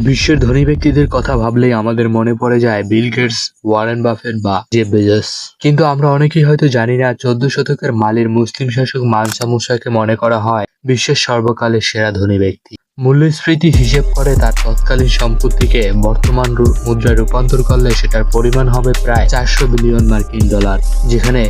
বিশ্বের ধনী ব্যক্তিদের কথা ভাবলেই আমাদের মনে পড়ে যায় বিল গেটস, ওয়ারেন বাফেট বা জে বেজস। কিন্তু আমরা অনেকেই হয়তো জানি না চোদ্দ শতকের মালির মুসলিম শাসক মানসা মুসাকে মনে করা হয় বিশ্বের সর্বকালের সেরা ধনী ব্যক্তি। মূল্যস্ফীতি হিসেব করে তার তৎকালীন সম্পত্তিকে বর্তমান মুদ্রায় রূপান্তর করলে সেটার পরিমাণ হবে প্রায় চারশো বিলিয়ন মার্কিন ডলার, যেখানে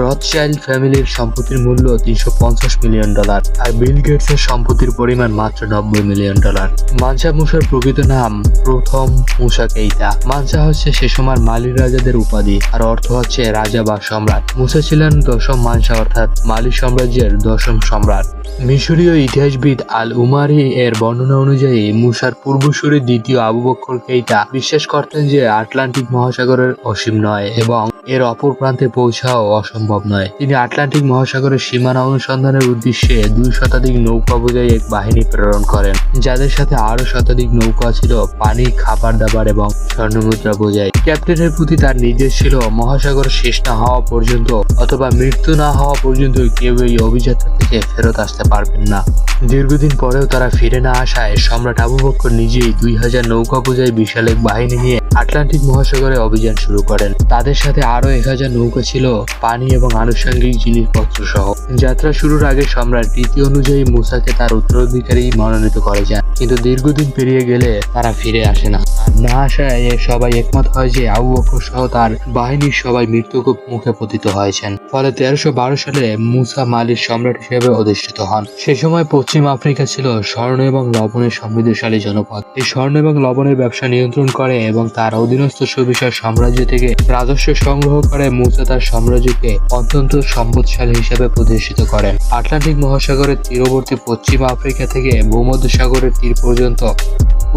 রথচাইল্ড ফ্যামিলির সম্পত্তির মূল্য তিনশো পঞ্চাশ মিলিয়ন ডলার আর বিল গেটসের সম্পত্তির পরিমাণ মাত্র নব্বই মিলিয়ন ডলার। মানসা মুসার প্রকৃত নাম প্রথম মুসা কেইতা। মানসা হচ্ছে সে সময় মালির রাজাদের উপাধি আর অর্থ হচ্ছে রাজা বা সম্রাট। মুসা ছিলেন দশম মানসা অর্থাৎ মালি সাম্রাজ্যের দশম সম্রাট। মিশরীয় ইতিহাসবিদ আল উমারি এর বর্ণনা অনুযায়ী মুসার পূর্বসূরি দ্বিতীয় আবু বক্কর কেইতা বিশ্বাস করতেন যে আটলান্টিক মহাসাগরের অসীম নয় এবং এর অপর প্রান্তে পৌঁছাও অসম্ভব নয়। তিনি আটলান্টিক মহাসাগরের সীমানা অনুসন্ধানের উদ্দেশ্যে দুই শতাধিক নৌকা বোঝাই এক বাহিনী প্রেরণ করেন, যাদের সাথে আরও শতাধিক নৌকা ছিল পানি, খাবার দাবার এবং স্বর্ণমুদ্রা বোঝাই। ক্যাপ্টেনের প্রতি তার নির্দেশ ছিল মহাসাগর শেষ না হওয়া পর্যন্ত অথবা মৃত্যু না হওয়া পর্যন্ত কেউ এই অভিযাত্রা থেকে ফেরত আসতে পারবেন না। দীর্ঘদিন পরেও তারা ফিরে না আসায় সম্রাট আবু বক্কর নিজেই দুই হাজার নৌকা বোঝাই বিশাল এক বাহিনী নিয়ে আটলান্টিক মহাসাগরে অভিযান শুরু করেন। তাদের সাথে আরও এক হাজার নৌকা ছিল, পানি এবং আনুষঙ্গিক জিনিসপত্র সহ। যাত্রা শুরুর আগে সম্রাট রীতি অনুযায়ী মুসাকে তার উত্তরাধিকারী মনোনীত করে যান। কিন্তু দীর্ঘদিন পেরিয়ে গেলে তারা ফিরে আসে না। না আসায় সবাই একমত হয় যে আবু বকর সহ তার বাহিনীর সবাই মৃত্যু মুখে পতিত হয়েছেন। ফলে তেরোশো বারো সালে মুসা মালির সম্রাট হিসেবে অধিষ্ঠিত হন। সে সময় পশ্চিম আফ্রিকা ছিল স্বর্ণ এবং লবণের সমৃদ্ধশালী জনপদ। এই স্বর্ণ এবং লবণের ব্যবসা নিয়ন্ত্রণ করে এবং তার অধীনস্থ সুবিশাল সাম্রাজ্য থেকে রাজস্ব সংগ্রহ করে মুসা তার সাম্রাজ্যকে অত্যন্ত সম্পদশালী হিসেবে প্রতিষ্ঠিত করেন। আটলান্টিক মহাসাগরের তীরবর্তী পশ্চিম আফ্রিকা থেকে ভূমধ্যসাগরের তীর পর্যন্ত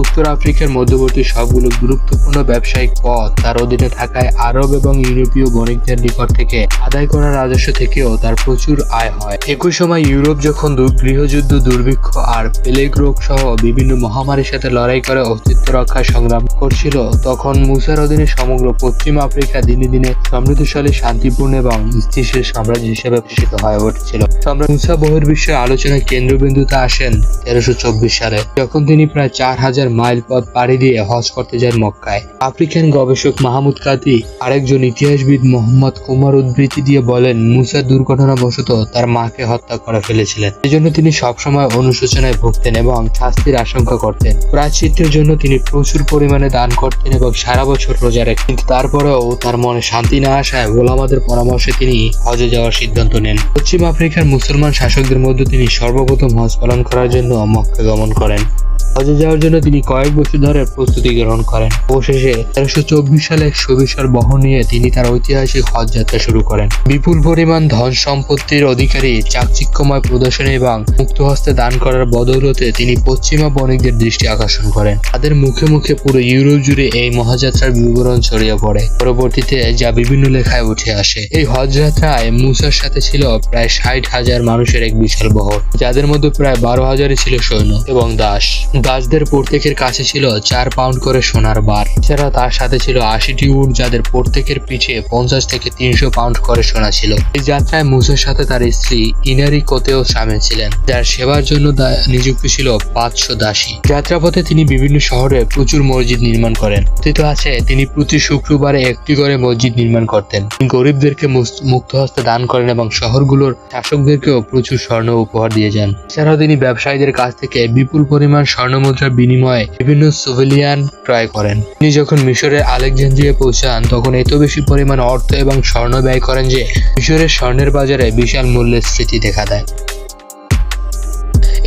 উত্তর আফ্রিকার মধ্যবর্তী সবগুলো গুরুত্বপূর্ণ ব্যবসায়িক পথ তার অধীনে থাকায় আরব এবং ইউরোপীয় বণিকদের নিকট থেকে আদায় করা রাজস্ব থেকেও তার প্রচুর আয় হয়। একই সময় ইউরোপ যখন গৃহযুদ্ধ, দুর্ভিক্ষ আর প্লেগ রোগ সহ বিভিন্ন মহামারীর সাথে লড়াই করে অস্তিত্ব রক্ষার সংগ্রাম করছিল, তখন মুসার অধীনে সমগ্র পশ্চিম আফ্রিকা দিনে দিনে সমৃদ্ধশালী, শান্তিপূর্ণ এবং স্থিতিশীল সাম্রাজ্য হিসেবে প্রতিষ্ঠিত হয়ে উঠেছিল। সম্রাট মুসা বহির্বিশ্বের আলোচনার কেন্দ্রবিন্দুতে আসেন তেরোশো সালে, যখন তিনি প্রায় চার হাজার মাইল পথ পাড়ি দিয়ে হজ করতে যান মক্কায়। আফ্রিকান গবেষক মাহমুদ কাতি আরেকজন ইতিহাসবিদ মোহাম্মদ কুমার উদ্ধৃতি দিয়ে বলেন, মুসা দুর্ঘটনাবশত তার মাকে হত্যা করে ফেলেছিলেন। এজন্য তিনি সবসময় অনুশোচনায় ভুগতেন এবং শাস্তির আশঙ্কা করতেন। প্রায়শ্চিত্তের জন্য তিনি প্রচুর পরিমাণে দান করতেন এবং সারা বছর রোজা রাখতেন। কিন্তু তারপরেও তার মনে শান্তি না আসায় গোলামাদের পরামর্শে তিনি হজে যাওয়ার সিদ্ধান্ত নেন। পশ্চিম আফ্রিকার মুসলমান শাসকদের মধ্যে তিনি সর্বপ্রথম হজ পালন করার জন্য মক্কা গমন করেন। হজে যাওয়ার জন্য তিনি কয়েক বছর ধরে প্রস্তুতি গ্রহণ করেন। অবশেষে তেরোশো চব্বিশ সালে সুবিশাল বহন নিয়ে তিনি তার ঐতিহাসিক হজ যাত্রা শুরু করেন। বিপুল পরিমাণ ধন সম্পত্তির অধিকারী, চাকচিক্যময় প্রদর্শনী এবং মুক্ত হস্তে দান করার বদৌলতে তিনি পশ্চিমা বণিকদের দৃষ্টি আকর্ষণ করেন। তাদের মুখে মুখে পুরো ইউরোপ জুড়ে এই মহাযাত্রার বিবরণ ছড়িয়ে পড়ে। পরবর্তীতে যা বিভিন্ন লেখায় উঠে আসে। এই হজ যাত্রায় মুসার সাথে ছিল প্রায় ষাট হাজার মানুষের এক বিশাল বহর, যাদের মধ্যে প্রায় বারো হাজারই ছিল সৈন্য এবং দাস। দাসদের প্রত্যেকের কাছে ছিল চার পাউন্ড করে সোনার বার। এছাড়া তার সাথে ছিল আশিটি উট যাদের প্রত্যেকের পিঠে পঞ্চাশ থেকে তিনশো পাউন্ড করে সোনা ছিল। এই যাত্রায় মুসার সাথে তার স্ত্রী ইনারি কোতেও সামিল ছিলেন। যার সেবার জন্য নিযুক্ত ছিল পাঁচশো দাসী। যাত্রাপথে তিনি বিভিন্ন শহরে প্রচুর মসজিদ নির্মাণ করেন। কথিত আছে, তিনি প্রতি শুক্রবারে একটি করে মসজিদ নির্মাণ করতেন। তিনি গরিবদেরকে মুক্ত হস্তে দান করেন এবং শহরগুলোর শাসকদেরকেও প্রচুর স্বর্ণ উপহার দিয়ে যান। এছাড়াও তিনি ব্যবসায়ীদের কাছ থেকে বিপুল পরিমাণ স্বর্ণমুদ্রার বিনিময়ে বিভিন্ন সিভিলিয়ান ক্রয় করেন। তিনি যখন মিশরের আলেকজান্দ্রিয়া পৌঁছান, তখন এত বেশি পরিমাণ অর্থ এবং স্বর্ণ ব্যয় করেন যে মিশরের স্বর্ণের বাজারে বিশাল মূল্যের স্মৃতি দেখা দেয়।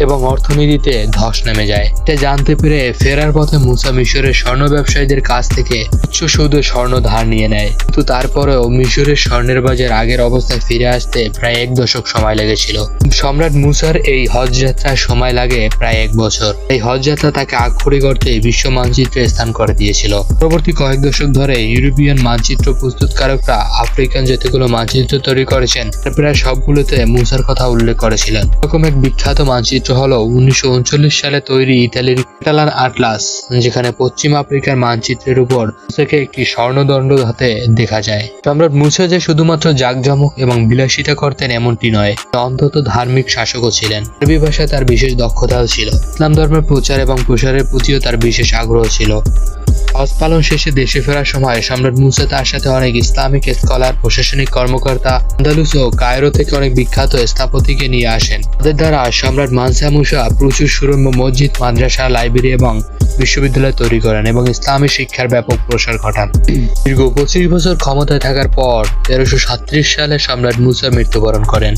এবং অর্থনীতিতে ধস নেমে যায়। এটা জানতে পেরে ফেরার পথে মুসা মিশরের স্বর্ণ ব্যবসায়ীদের কাছ থেকে উচ্চ সুদে স্বর্ণ ধার নিয়ে নেয়। কিন্তু তারপরেও মিশরের স্বর্ণের বাজার আগের অবস্থায় ফিরে আসতে প্রায় এক দশক সময় লেগেছিল। সম্রাট মুসার এই হজ যাত্রার সময় লাগে প্রায় এক বছর। এই হজ যাত্রা তাকে আক্ষরিক অর্থে বিশ্ব মানচিত্রে স্থান করে দিয়েছিল। পরবর্তী কয়েক দশক ধরে ইউরোপিয়ান মানচিত্র প্রস্তুতকারকরা আফ্রিকান যতগুলো মানচিত্র তৈরি করেছেন। প্রায় সবগুলোতে মুসার কথা উল্লেখ করেছিলেন। এরকম এক বিখ্যাত মানচিত্র হলো উনিশশো সালে তৈরি ইতালির ক্যাটালান আটলাস, যেখানে পশ্চিম আফ্রিকার মানচিত্রের উপর থেকে একটি স্বর্ণদণ্ড হাতে দেখা যায়। সম্রাট মুছে যে শুধুমাত্র জাকজমক এবং বিলাসিতা করতেন এমনটি নয় অন্তত ধার্মিক শাসকও ছিলেন। আরবি ভাষায় তার বিশেষ দক্ষতাও ছিল। ইসলাম ধর্মের প্রচার এবং প্রসারের প্রতিও তার বিশেষ আগ্রহ ছিল। হজ পালন শেষে দেশে ফেরার সময় সম্রাট মুসা তার সাথে অনেক ইসলামিক স্কলার, প্রশাসনিক কর্মকর্তা, আন্দালুস ও কায়রো থেকে অনেক বিখ্যাত স্থাপতিকে নিয়ে আসেন। তাদের দ্বারা সম্রাট মানসা মুসা প্রচুর সুরম্য মসজিদ, মাদ্রাসা, লাইব্রেরি এবং বিশ্ববিদ্যালয় তৈরি করেন এবং ইসলামী শিক্ষার ব্যাপক প্রসার ঘটান। দীর্ঘ পঁচিশ বছর ক্ষমতায় থাকার পর তেরোশো সালে সম্রাট মুসা মৃত্যুবরণ করেন।